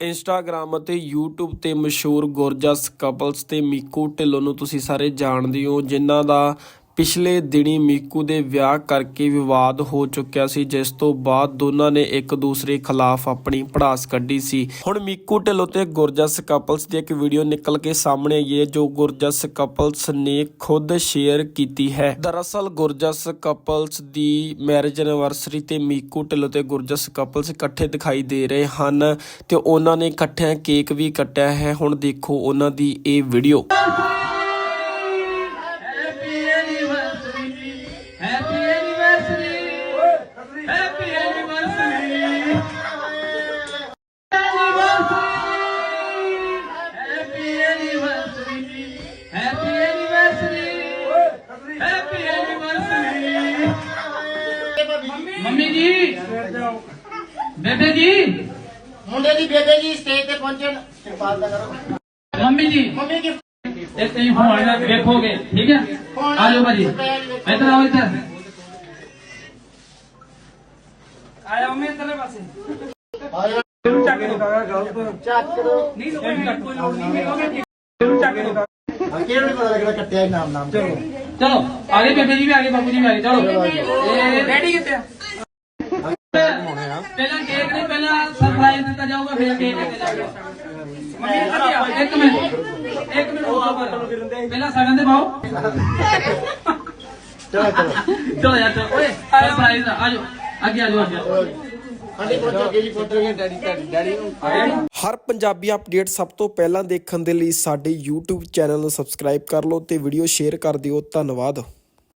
Instagram ਅਤੇ YouTube ਤੇ ਮਸ਼ਹੂਰ ਗੋਰਜਸ ਕਪਲਸ ਤੇ ਮੀਕੂ ਢਿੱਲੋਂ ਨੂੰ ਤੁਸੀਂ ਸਾਰੇ ਜਾਣਦੇ ਹੋ, ਜਿਨ੍ਹਾਂ ਦਾ ਪਿਛਲੇ ਦਿਨੀ ਮੀਕੂ ਦੇ ਵਿਆਹ ਕਰਕੇ ਵਿਵਾਦ ਹੋ ਚੁੱਕਿਆ ਸੀ, ਜਿਸ ਤੋਂ ਬਾਅਦ ਦੋਨਾਂ ਨੇ ਇੱਕ ਦੂਸਰੇ ਖਿਲਾਫ ਆਪਣੀ ਪੜਾਸ ਕੱਢੀ ਸੀ। ਹੁਣ ਮੀਕੂ ਢਿੱਲੋਂ ਤੇ ਗੁਰਜਸ ਕਪਲਸ ਦੀ ਇੱਕ ਵੀਡੀਓ ਨਿਕਲ ਕੇ ਸਾਹਮਣੇ ਆਈ ਹੈ, ਜੋ ਗੁਰਜਸ ਕਪਲਸ ਨੇ ਖੁਦ ਸ਼ੇਅਰ ਕੀਤੀ ਹੈ। ਦਰਅਸਲ, ਗੁਰਜਸ ਕਪਲਸ ਦੀ ਮੈਰਿਜ ਐਨੀਵਰਸਰੀ ਤੇ ਮੀਕੂ ਢਿੱਲੋਂ ਤੇ ਗੁਰਜਸ ਕਪਲਸ ਇਕੱਠੇ ਦਿਖਾਈ ਦੇ ਰਹੇ ਹਨ ਤੇ ਉਹਨਾਂ ਨੇ ਇਕੱਠਿਆਂ ਕੇਕ ਵੀ ਕੱਟਿਆ ਹੈ। ਹੁਣ ਦੇਖੋ ਉਹਨਾਂ ਦੀ ਇਹ ਵੀਡੀਓ। ਜੀ ਬੇਬੇ ਜੀ ਮੁੰਡੇ ਦੀ ਬੇਬੇ ਜੀ ਸਟੇਜ ਤੇ ਪਹੁੰਚਣ ਕਿਰਪਾਲਤਾ ਕਰੋ ਮੰਮੀ ਜੀ ਮੰਮੀ ਕੀ ਇਹ ਤੁਸੀਂ ਹੁਣ ਨਾ ਵੇਖੋਗੇ ਠੀਕ ਹੈ ਆ ਜਾਓ ਭਾਜੀ ਇੱਧਰ ਆਓ ਇੱਧਰ ਆਇਆ ਮੰਮੀ ਇੱਧਰਲੇ ਪਾਸੇ ਆਇਆ ਚੱਕ ਕਰੋ ਨਹੀਂ ਕੋਈ ਲੋੜ ਨਹੀਂ ਹਾਂ ਕਿਹੜਾ ਨਹੀਂ ਪਤਾ ਲੱਗਦਾ ਕੱਟਿਆ ਹੀ ਨਾਮ ਨਾਮ ਚਲੋ ਚਲੋ ਆਗੇ ਬੇਬੇ ਜੀ ਵੀ ਆਗੇ ਬਾਪੂ ਜੀ ਵੀ ਆਗੇ ਚਲੋ ਇਹ ਰੈਡੀ ਕਿੱਥੇ ਆ ਪਹਿਲਾਂ ਕੇਕ ਨਹੀਂ ਪਹਿਲਾਂ ਸਰਪ੍ਰਾਈਜ਼ ਦਿੱਤਾ ਜਾਊਗਾ ਫਿਰ ਕੇਕ ਦਿੱਤਾ ਜਾਊਗਾ। ਮੰਮੀ ਇੱਕ ਮਿੰਟ ਇੱਕ ਮਿੰਟ ਰੁਕੋ ਪਰ। ਪਹਿਲਾਂ ਸਗਨ ਦੇ ਪਾਓ। ਚਲੋ ਚਲੋ ਚਲੋ ਯਾਰ ਚਲੋ ਓਏ ਸਰਪ੍ਰਾਈਜ਼ ਆ ਜਾਓ ਅੱਗੇ ਆ ਜਾਓ ਅੱਗੇ ਹਰ ਪੰਜਾਬੀ ਅਪਡੇਟ ਸਭ ਤੋਂ ਪਹਿਲਾਂ ਦੇਖਣ ਦੇ ਲਈ ਸਾਡੇ YouTube ਚੈਨਲ ਨੂੰ ਸਬਸਕ੍ਰਾਈਬ ਕਰ ਲਓ ਤੇ ਵੀਡੀਓ ਸ਼ੇਅਰ ਕਰ ਦਿਓ। ਧੰਨਵਾਦ।